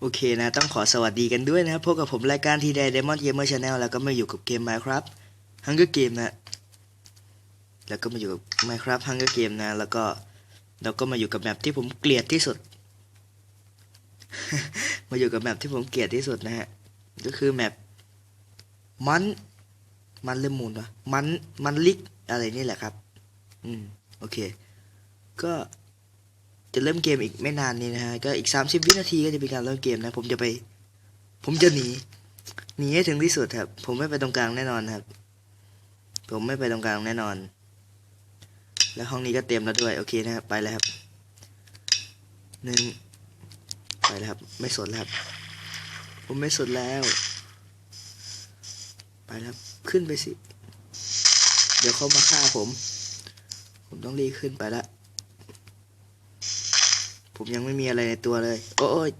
โอเคนะ ต้องขอสวัสดีกันด้วยนะพบกับผมรายการทีไดย์เดมอนเกมเมอร์ชาแนลแล้วก็มาอยู่กับเกม Minecraft Hunger Game นะ แล้วก็มาอยู่กับ Minecraft Hunger Game นะ แล้วก็เราก็มาอยู่กับแมปที่ผมเกลียดที่สุด มาอยู่กับแมปที่ผมเกลียดที่สุดนะฮะ ก็คือแมปมัน มันเริ่มมูลวะมัน มันลิกอะไรนี่แหละครับ อืม โอเค ก็ จะเริ่มเกมอีกไม่นานนี้นะฮะก็อีก 30 วินาทีก็จะเป็นการเริ่มเกมนะ ผมจะไป ผมจะหนีหนีให้ถึงที่สุดครับ ผมไม่ไปตรงกลางแน่นอนครับ ผมไม่ไปตรงกลางแน่นอน แล้วห้องนี้ก็เต็มแล้วด้วยโอเคนะครับไปแล้วครับหนึ่งไปแล้วครับไม่สนแล้วครับผมไม่สนแล้ว ไปแล้วครับขึ้นไปสิ เดี๋ยวเขามาฆ่าผม ผมต้องรีบขึ้นไปแล้ว ผมยังไม่มีอะไรในตัวเลย โอ้ย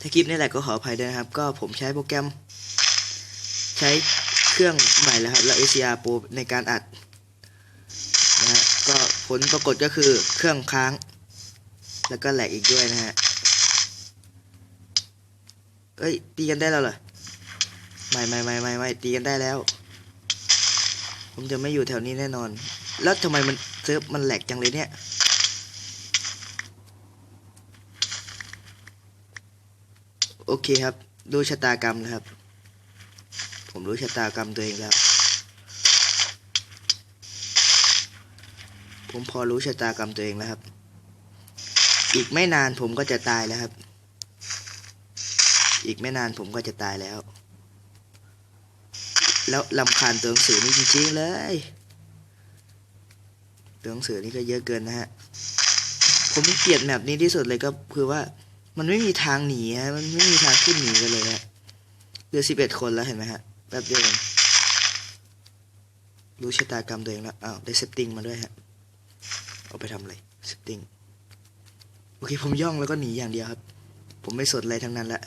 ถ้าคลิปนี้แหละก็ขออภัยด้วยนะครับ ก็ผมใช้โปรแกรม ใช้เครื่องใหม่แล้วครับ แล้ว ACR Pro ในการอัดนะฮะก็ผลปรากฏก็คือเครื่องค้าง แล้วก็แหลกอีกด้วยนะฮะเอ้ย ตีกันได้แล้วเหรอไม่ไม่ไม่ไม่ไม่ตีกันได้แล้ว ผมจะไม่อยู่แถวนี้แน่นอน แล้วทำไมมันเซิร์ฟมันแหลกจังเลยเนี่ย โอเคครับ ดูชะตากรรมนะครับ ผมรู้ชะตากรรมตัวเองแล้ว ผมพอรู้ชะตากรรมตัวเองแล้วครับ อีกไม่นานผมก็จะตายแล้วครับ อีกไม่นานผมก็จะตายแล้ว แล้วลำคาญตัวหนังสือนี่จริงๆเลยตัวหนังสือนี่ก็เยอะเกินนะฮะ ผมเกลียดแบบนี้ที่สุดเลยก็คือว่า มันไม่มีทางหนีฮะ มันไม่มีทางขึ้นหนีกันเลยฮะเหลือสิบเอ็ดคนแล้วเห็นไหมฮะ แป๊บเดียวรู้ชะตากรรมตัวเองแล้ว อ้าว ได้เซตติ้งมาด้วยฮะ เอาไปทำอะไร เซตติ้ง โอเค ผมย่องแล้วก็หนีอย่างเดียวครับ ผมไม่สนอะไรทั้งนั้นแหละ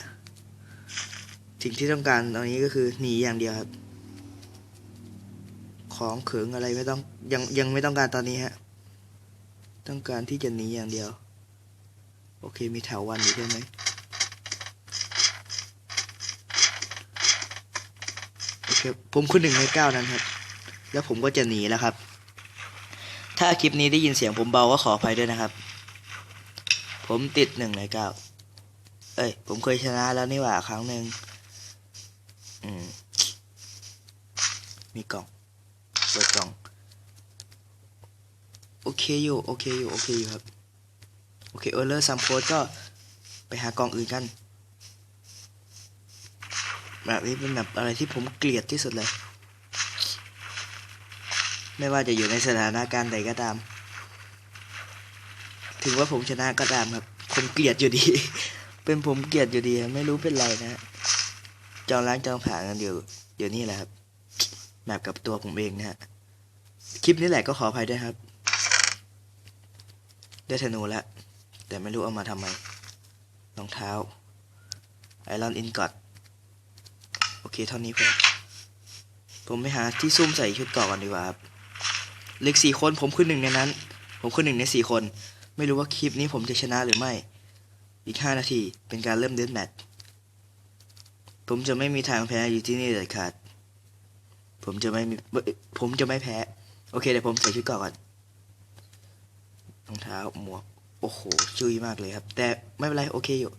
สิ่งที่ต้องการตอนนี้ก็คือหนีอย่างเดียวครับ ของเขิงอะไรไม่ต้อง ยังยังไม่ต้องการตอนนี้ฮะ ต้องการที่จะหนีอย่างเดียว โอเค มีแถววันอยู่ใช่ไหมโอเค ผมคือหนึ่งในเก้านั้นครับ แล้วผมก็จะหนีแล้วครับ ถ้าคลิปนี้ได้ยินเสียงผมเบาก็ขออภัยด้วยนะครับ ผมติดหนึ่งในเก้าเอ้ย ผมเคยชนะแล้วนี่หว่าครั้งหนึ่งอืม มีกล่อง เปิดกล่อง โอเคอยู่ โอเคอยู่ โอเคอยู่ครับ โอเคเออร์เลอร์ซัมโพสก็ไปหากล่องอื่นกันแบบนี้เป็นแบบอะไรที่ผมเกลียดที่สุดเลย ไม่ว่าจะอยู่ในสถานการณ์ใดก็ตาม ถึงว่าผมชนะก็ตามครับผมเกลียดอยู่ดี เป็นผมเกลียดอยู่ดี ไม่รู้เป็นไรนะจองล้างจองผ่ากันอยู่เดี๋ยวนี้แหละครับแบบกับตัวผมเองนะฮะคลิปนี้แหละก็ขออภัยด้วยครับ ได้ธนูแล้ว แต่ไม่รู้เอามาทำไมรองเท้าไอรอนอินกอดโอเคเท่านี้พอผมไปหาที่ซุ่มใส่ชุดเกาะก่อนดีกว่าครับเหล็กสี่คนผมคือหนึ่งในนั้น ผมคือหนึ่งในสี่คน ไม่รู้ว่าคลิปนี้ผมจะชนะหรือไม่ อีกห้านาทีเป็นการเริ่มเดนแมทผมจะไม่มีทางแพ้อยู่ที่นี่เด็ดขาดผมจะไม่มีผมจะไม่แพ้ โอเคเดี๋ยวผมใส่ชุดเกาะก่อนรองเท้าหมวก โอ้โหจุยมากเลยครับ แต่ไม่เป็นไร โอเคอยู่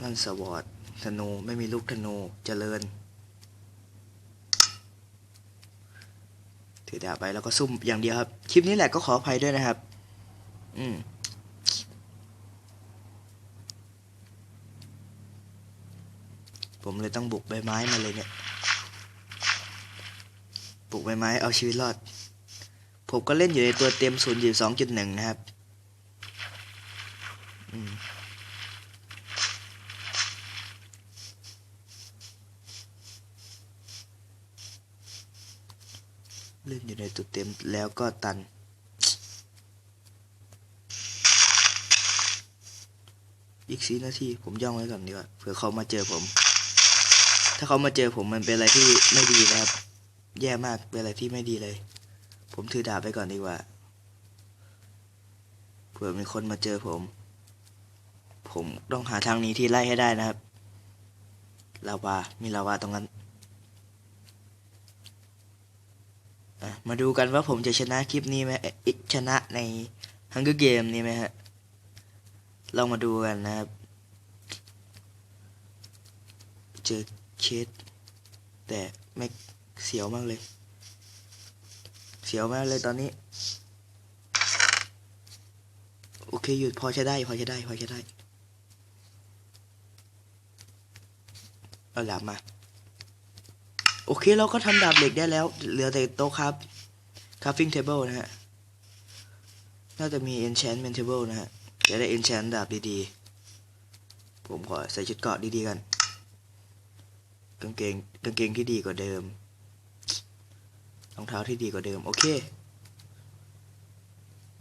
นั่นสวอตธนูไม่มีลูกธนูเจริญ ถือดาบไปแล้วก็ซุ่มอย่างเดียวครับ คลิปนี้แหละก็ขออภัยด้วยนะครับ อืมผมเลยต้องบุกใบไม้มาเลยเนี่ย บุกใบไม้เอาชีวิตรอด ผมก็เล่นอยู่ในตัวเต็ม0.2.1นะครับ เล่นอยู่ในตัวเต็มแล้วก็ตัน อีกสีนาทีผมย่องไว้ก่อนดีกว่าเผื่อเขามาเจอผม ถ้าเขามาเจอผมมันเป็นอะไรที่ไม่ดีนะครับ แย่มากเป็นอะไรที่ไม่ดีเลย ผมถือดาบไปก่อนดีกว่าเผื่อมีคนมาเจอผม ผมต้องหาทางนี้ที่ไล่ให้ได้นะครับลาวามีลาวาตรงนั้นอะ มาดูกันว่าผมจะชนะคลิปนี้ไหมอ๊ะชนะในฮังเกอร์เกมนี้ไหมฮะลองมาดูกันนะครับ เจอเคสแต่ไม่เสียวมากเลย เสียวมากเลยตอนนี้ โอเคหยุดพอใช้ได้ พอใช้ได้ พอใช้ได้ เอาดาบมา โอเคเราก็ทำดาบเหล็กได้แล้ว เหลือแต่โต๊ะครับ crafting table นะฮะ น่าจะมี enchantment table นะฮะ จะได้ enchant ดาบดีๆ ผมขอใส่ชุดเกราะดีๆกัน กางเกงกางเกงที่ดีกว่าเดิม รองเท้าที่ดีกว่าเดิม โอเค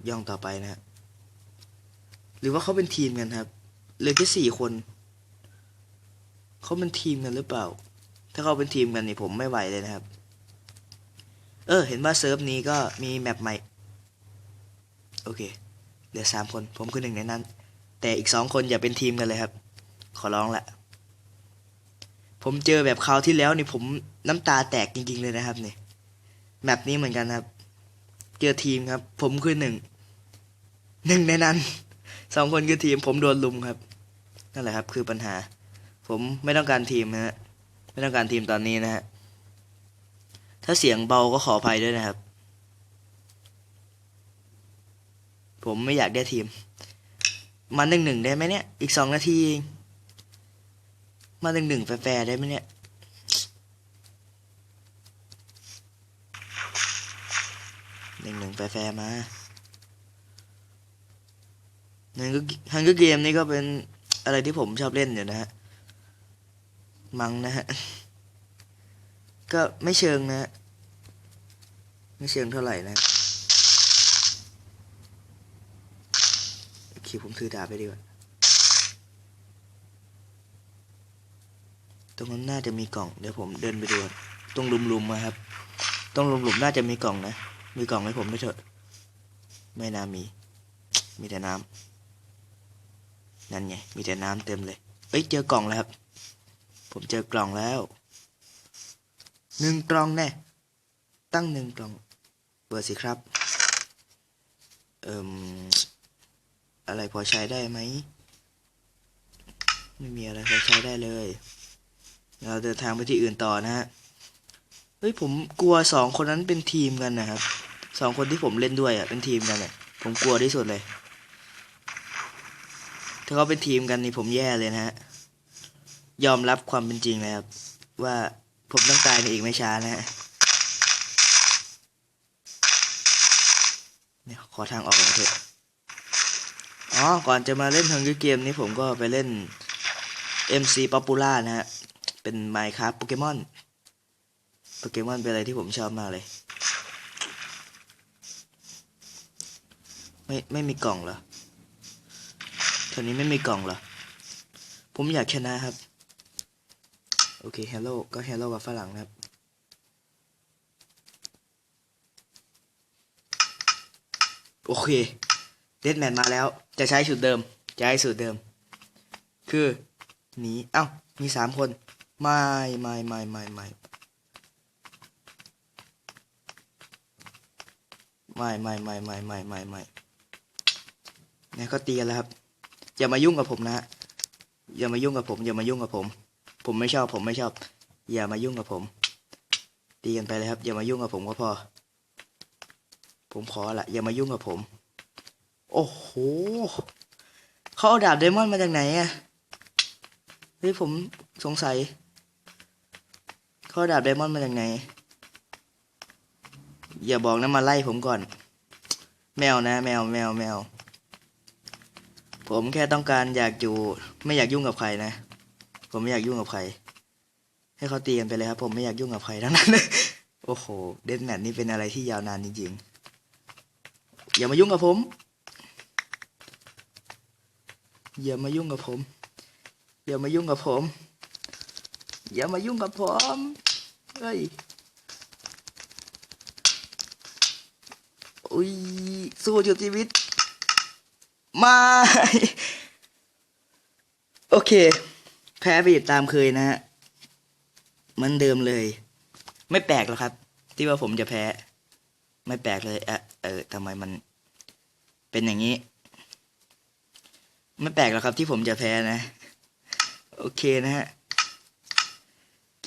ย่องต่อไปนะฮะ หรือว่าเขาเป็นทีมกันครับเหลือแค่สี่คน เขาเป็นทีมกันหรือเปล่า ถ้าเขาเป็นทีมกันนี่ผมไม่ไหวเลยนะครับ เออ เห็นว่าเซิร์ฟนี้ก็มีแมปใหม่ โอเค เหลือสามคน ผมคือหนึ่งในนั้น แต่อีกสองคนอย่าเป็นทีมกันเลยครับ ขอร้องละผมเจอแบบคราวที่แล้วนี่ผมน้ำตาแตกจริงๆเลยนะครับเนี่ยแมปนี้เหมือนกันครับ เจอทีมครับ ผมคือหนึ่ง หนึ่งในนั้น สองคนคือทีม ผมโดนลุมครับ นั่นแหละครับ คือปัญหา ผมไม่ต้องการทีมนะฮะ ไม่ต้องการทีมตอนนี้นะฮะ ถ้าเสียงเบาก็ขออภัยด้วยนะครับ ผมไม่อยากได้ทีม มาหนึ่งหนึ่งได้ไหมเนี่ย อีกสองนาทีเองมาหนึ่งหนึ่งแฟร์ได้ไหมเนี่ยหนึ่งหนึ่งแฟร์มาฮันก็ฮันก็เกมนี่ก็เป็นอะไรที่ผมชอบเล่นอยู่นะฮะ มังนะฮะ ก็ไม่เชิงนะ ไม่เชิงเท่าไหร่นะโอเคผมถือดาบไปดีกว่า ตรงนั้นน่าจะมีกล่อง เดี๋ยวผมเดินไปดู ตรงหลุมๆมาครับ ตรงหลุมๆน่าจะมีกล่องนะ มีกล่องให้ผมด้วยเถอะ ไม่น่ามี มีแต่น้ำ นั่นไง มีแต่น้ำเต็มเลย เอ้ย เจอกล่องแล้วครับ ผมเจอกล่องแล้ว หนึ่งกล่องแน่ ตั้งหนึ่งกล่อง เปิดสิครับ เอ่มอะไรพอใช้ได้ไหม ไม่มีอะไรพอใช้ได้เลย เราเดินทางไปที่อื่นต่อนะฮะ เฮ้ยผมกลัวสองคนนั้นเป็นทีมกันนะครับสองคนที่ผมเล่นด้วยอะเป็นทีมกันเนี่ยผมกลัวที่สุดเลย ถ้าเขาเป็นทีมกันนี่ผมแย่เลยนะฮะ ยอมรับความเป็นจริงเลยครับ ว่า ผมต้องตายในอีกไม่ช้านะฮะเนี่ยขอทางออกหน่อยเถอะอ๋อ ก่อนจะมาเล่นทังเกมนี้ผมก็ไปเล่น MC Popula นะฮะ เป็น Minecraft โปเกมอนโปเกมอนเป็นอะไรที่ผมชอบมากเลย ไม่ไม่มีกล่องเหรอแถวนี้ไม่มีกล่องเหรอ ผมอยากชนะครับ โอเคฮ e ลโ o ก็ฮ e ลโ o กับฝรั่งนะครับ โอเคเดดแมนมาแล้ว จะใช้สูตรเดิม จะให้สูตรเดิม คือหนีเอ้า มีสามคน ไม่ไม่ไม่ไม่ไม่ไม่ไม่ไม่ไม่ไม่ไม่ไม่เนี่ยเขาตีกันแล้วครับ อย่ามายุ่งกับผมนะฮะอย่ามายุ่งกับผม อย่ามายุ่งกับผม ผมไม่ชอบ ผมไม่ชอบ อย่ามายุ่งกับผม ตีกันไปเลยครับ อย่ามายุ่งกับผมก็พอ ผมขอละอย่ามายุ่งกับผม โอ้โหเขาเอาดาบเดมอนมาจากไหนอะเฮ้ยผมสงสัยเขาเอาดาบเดมอนมาจากไหน อย่าบอกนะมาไล่ผมก่อน แมวนะ แมวแมวแมวผมแค่ต้องการอยากอยู่ ไม่อยากยุ่งกับใครนะ ผมไม่อยากยุ่งกับใคร ให้เขาตีกันไปเลยครับ ผมไม่อยากยุ่งกับใครทั้งนั้นเลยโอ้โห เดนแมทนี่เป็นอะไรที่ยาวนานจริงๆ อย่ามายุ่งกับผม อย่ามายุ่งกับผม อย่ามายุ่งกับผม อย่ามายุ่งกับผม เฮ้ยอุ้ยสู้จุดชีวิตม่โอเค แพ้ไปอีกตามเคยนะฮะเหมือนเดิมเลย ไม่แปลกหรอกครับ ที่ว่าผมจะแพ้ ไม่แปลกเลยอะเออทำไมมัน เป็นอย่างนี้ ไม่แปลกหรอกครับที่ผมจะแพ้นะ โอเคนะฮะ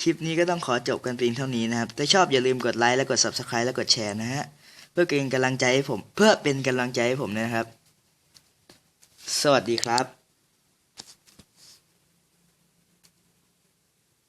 คลิปนี้ก็ต้องขอจบกันเพียงเท่านี้นะครับ ถ้าชอบอย่าลืมกดไลค์และกด subscribe และกดแชร์นะฮะ เพื่อเป็นกำลังใจให้ผม เพื่อเป็นกำลังใจให้ผมนะครับ สวัสดีครับ